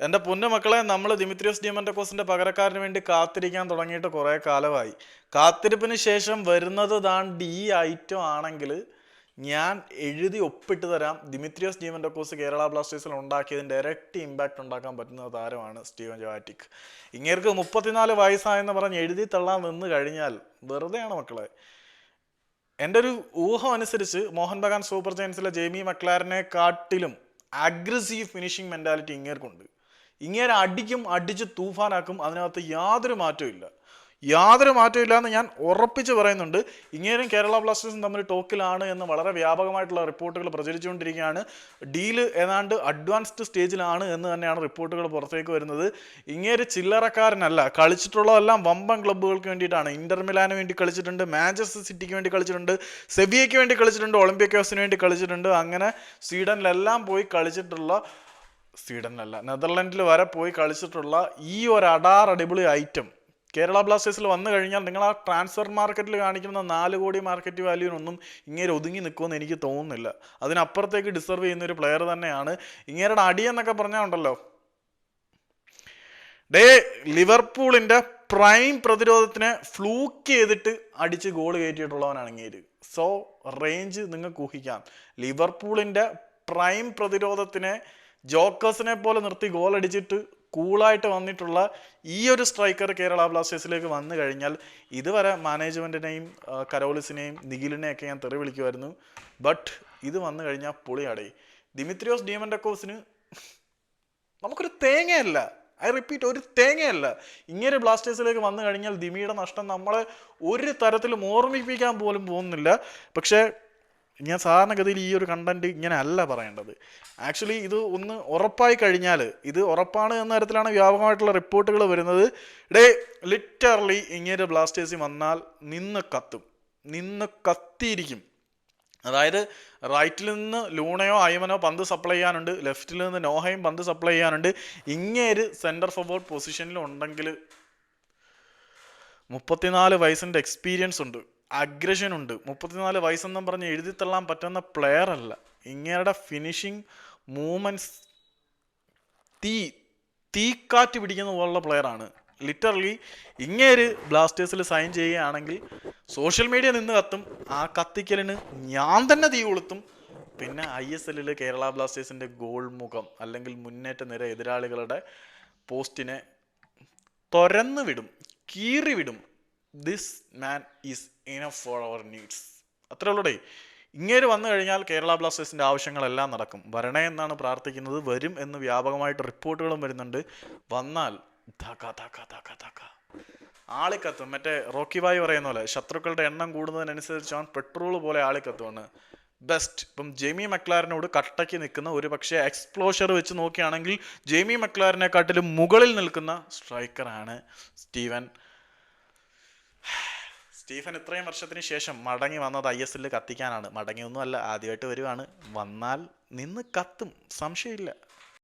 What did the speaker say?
എന്റെ പൊന്നു മക്കളെ നമ്മൾ ദിമിത്രിയോസ് ഡിയമന്റക്കോസിന്റെ പകരക്കാരന് വേണ്ടി കാത്തിരിക്കാൻ തുടങ്ങിയിട്ട് കുറേ കാലമായി. കാത്തിരിപ്പിന് ശേഷം വരുന്നത് താണ്ട് ഈ ഐറ്റം ആണെങ്കിൽ ഞാൻ എഴുതി ഒപ്പിട്ട് തരാം. ദിമിത്രിയോസ് ഡിയമന്റക്കോസ് കേരള ബ്ലാസ്റ്റേഴ്സിൽ ഉണ്ടാക്കിയതിന്റെ ഇരട്ടി ഇമ്പാക്റ്റ് ഉണ്ടാക്കാൻ പറ്റുന്ന താരമാണ് സ്റ്റീവൻ ജോവാറ്റിക്. ഇങ്ങേർക്ക് മുപ്പത്തിനാല് വയസ്സായെന്ന് പറഞ്ഞ് എഴുതി തള്ളാൻ നിന്ന് കഴിഞ്ഞാൽ വെറുതെയാണ് മക്കളെ. എന്റെ ഒരു ഊഹം അനുസരിച്ച് മോഹൻ ബഗാൻ സൂപ്പർ ജയൻസിലെ ജെയ്മി മക്ലാരനെ കാട്ടിലും അഗ്രസീവ് ഫിനിഷിംഗ് മെന്റാലിറ്റി ഇങ്ങേർക്കുണ്ട്. ഇങ്ങേരെ അടിക്കും അടിച്ച് തൂഫാനാക്കും അതിനകത്ത് യാതൊരു മാറ്റവും ഇല്ല. യാതൊരു മാറ്റവും ഇല്ല എന്ന് ഞാൻ ഉറപ്പിച്ച് പറയുന്നുണ്ട്. ഇങ്ങനെയും കേരള ബ്ലാസ്റ്റേഴ്സും തമ്മിൽ ടോക്കിലാണ് എന്ന് വളരെ വ്യാപകമായിട്ടുള്ള റിപ്പോർട്ടുകൾ പ്രചരിച്ചുകൊണ്ടിരിക്കുകയാണ്. ഡീൽ ഏതാണ്ട് അഡ്വാൻസ്ഡ് സ്റ്റേജിലാണ് എന്ന് തന്നെയാണ് റിപ്പോർട്ടുകൾ പുറത്തേക്ക് വരുന്നത്. ഇങ്ങേര് ചില്ലറക്കാരനല്ല. കളിച്ചിട്ടുള്ളതെല്ലാം വമ്പൻ ക്ലബ്ബുകൾക്ക് വേണ്ടിയിട്ടാണ്. ഇന്റർ മിലാന് വേണ്ടി കളിച്ചിട്ടുണ്ട് മാഞ്ചസ്റ്റർ സിറ്റിക്ക് വേണ്ടി കളിച്ചിട്ടുണ്ട് സെബിയയ്ക്ക് വേണ്ടി കളിച്ചിട്ടുണ്ട് ഒളിമ്പിക് ഹൗസിന് വേണ്ടി കളിച്ചിട്ടുണ്ട്. അങ്ങനെ സ്വീഡനിലെല്ലാം പോയി കളിച്ചിട്ടുള്ള സ്വീഡനിലല്ല നെതർലൻഡിൽ വരെ പോയി കളിച്ചിട്ടുള്ള ഈ ഒരു അടാർ അടിപൊളി ഐറ്റം കേരള ബ്ലാസ്റ്റേഴ്സിൽ വന്നു കഴിഞ്ഞാൽ നിങ്ങൾ ആ ട്രാൻസ്ഫർ മാർക്കറ്റിൽ കാണിക്കുന്ന നാല് കോടി മാർക്കറ്റ് വാല്യൂനൊന്നും ഇങ്ങനെ ഒതുങ്ങി നിൽക്കുമെന്ന് എനിക്ക് തോന്നുന്നില്ല. അതിനപ്പുറത്തേക്ക് ഡിസർവ് ചെയ്യുന്ന ഒരു പ്ലെയർ തന്നെയാണ് ഇങ്ങേരുടെ അടി എന്നൊക്കെ പറഞ്ഞാൽ ഉണ്ടല്ലോ. ഡേ ലിവർപൂളിന്റെ പ്രൈം പ്രതിരോധത്തിനെ ഫ്ലൂക്ക് ചെയ്തിട്ട് അടിച്ച് ഗോൾ കയറ്റിയിട്ടുള്ളവനാണ് ഇങ്ങേര്. സോ റേഞ്ച് നിങ്ങൾക്ക് ഊഹിക്കാം. ലിവർപൂളിന്റെ പ്രൈം പ്രതിരോധത്തിനെ ജോക്കേഴ്സിനെ പോലെ നിർത്തി ഗോൾ അടിച്ചിട്ട് കൂളായിട്ട് വന്നിട്ടുള്ള ഈ ഒരു സ്ട്രൈക്കർ കേരള ബ്ലാസ്റ്റേഴ്സിലേക്ക് വന്നു കഴിഞ്ഞാൽ ഇതുവരെ മാനേജ്മെന്റിനെയും കരോളിസിനെയും നിഖിലിനെയൊക്കെ ഞാൻ തെറി വിളിക്കുമായിരുന്നു. ബട്ട് ഇത് വന്നു കഴിഞ്ഞാൽ പൊളിയാടേ. ദിമിത്രിയോസ് ഡിയമൻഡക്കോസിന് നമുക്കൊരു തേങ്ങയല്ല. ഐ റിപ്പീറ്റ് ഒരു തേങ്ങയല്ല. ഇങ്ങനെ ബ്ലാസ്റ്റേഴ്സിലേക്ക് വന്നു കഴിഞ്ഞാൽ ദിമിയുടെ നഷ്ടം നമ്മളെ ഒരു തരത്തിലും ഓർമ്മിപ്പിക്കാൻ പോലും പോകുന്നില്ല. പക്ഷേ ഞാൻ സാധാരണഗതിയിൽ ഈ ഒരു കണ്ടന്റ് ഇങ്ങനെ അല്ല പറയേണ്ടത്. ആക്ച്വലി ഇത് ഒന്ന് ഉറപ്പായി കഴിഞ്ഞാൽ ഇത് ഉറപ്പാണ് എന്ന തരത്തിലാണ് വ്യാപകമായിട്ടുള്ള റിപ്പോർട്ടുകൾ വരുന്നത്. ഡേ ലിറ്ററലി ഇങ്ങനെ ബ്ലാസ്റ്റേഴ്സിൽ വന്നാൽ നിന്ന് കത്തും. നിന്ന് കത്തിയിരിക്കും. അതായത് റൈറ്റിൽ നിന്ന് ലൂണയോ അയമനോ പന്ത് സപ്ലൈ ചെയ്യാനുണ്ട്. ലെഫ്റ്റിൽ നിന്ന് നോഹയും പന്ത് സപ്ലൈ ചെയ്യാനുണ്ട്. ഇങ്ങേര് സെന്റർ ഫോർവേഡ് പൊസിഷനിൽ ഉണ്ടെങ്കിൽ മുപ്പത്തിനാല് വയസ്സിന്റെ എക്സ്പീരിയൻസ് ഉണ്ട്. അഗ്രഷൻ ഉണ്ട് മുപ്പത്തിനാല് വയസ്സെന്നും പറഞ്ഞ് എഴുതിത്തള്ളാൻ പറ്റുന്ന പ്ലെയർ അല്ല ഇങ്ങേരുടെ ഫിനിഷിങ് മൂവ്മെന്റ്സ് തീ തീക്കാറ്റ് പിടിക്കുന്ന പോലുള്ള പ്ലെയറാണ്. ലിറ്ററലി ഇങ്ങേര് ബ്ലാസ്റ്റേഴ്സിൽ സൈൻ ചെയ്യുകയാണെങ്കിൽ സോഷ്യൽ മീഡിയ നിന്ന് കത്തും ആ കത്തിക്കലിന് ഞാൻ തന്നെ തീ കൊളുത്തും. പിന്നെ ഐ എസ് എല്ലിൽ കേരള ബ്ലാസ്റ്റേഴ്സിന്റെ ഗോൾ മുഖം അല്ലെങ്കിൽ മുന്നേറ്റ നിര എതിരാളികളുടെ പോസ്റ്റിനെ തുരന്നു വിടും കീറി വിടും this man is enough for our needs അത്രേ ഉള്ളൂടേ. ഇങ്ങേര് വന്നു കഴിഞ്ഞാൽ കേരള ബ്ലാസ്റ്റേഴ്സിന്റെ ആവശ്യങ്ങളെല്ലാം നടക്കും. വരണേ എന്നാണ് പ്രാർത്ഥിക്കുന്നത്. വരും എന്ന് വ്യാപകമായിട്ട് റിപ്പോർട്ടുകളും വരുന്നുണ്ട്. വന്നാൽ ധക ധക ധക ധക. ആളിക്കത്തും. മറ്റേ റോക്കി ബായി പറയുന്ന പോലെ ശത്രുക്കളുടെ എണ്ണം കൂടുന്നതിനനുസരിച്ച് അവൻ പെട്രോൾ പോലെ ആളിക്കത്തുമാണ് ബെസ്റ്റ്. ഇപ്പം ജെമി മക്ലാറിനോട് കട്ടയ്ക്ക് നിൽക്കുന്ന ഒരു പക്ഷേ എക്സ്പ്ലോഷർ വെച്ച് നോക്കുകയാണെങ്കിൽ ജെമി മക്ലാറിനെക്കാട്ടിലും മുകളിൽ നിൽക്കുന്ന സ്ട്രൈക്കറാണ് സ്റ്റീവൻ സ്റ്റീഫൻ ഇത്രയും വർഷത്തിന് ശേഷം മടങ്ങി വന്നത് ഐ എസ് എല്ലിൽ കത്തിക്കാനാണ്. മടങ്ങിയൊന്നുമല്ല ആദ്യമായിട്ട് വരുവാണ്. വന്നാൽ നിന്ന് കത്തും. സംശയമില്ല.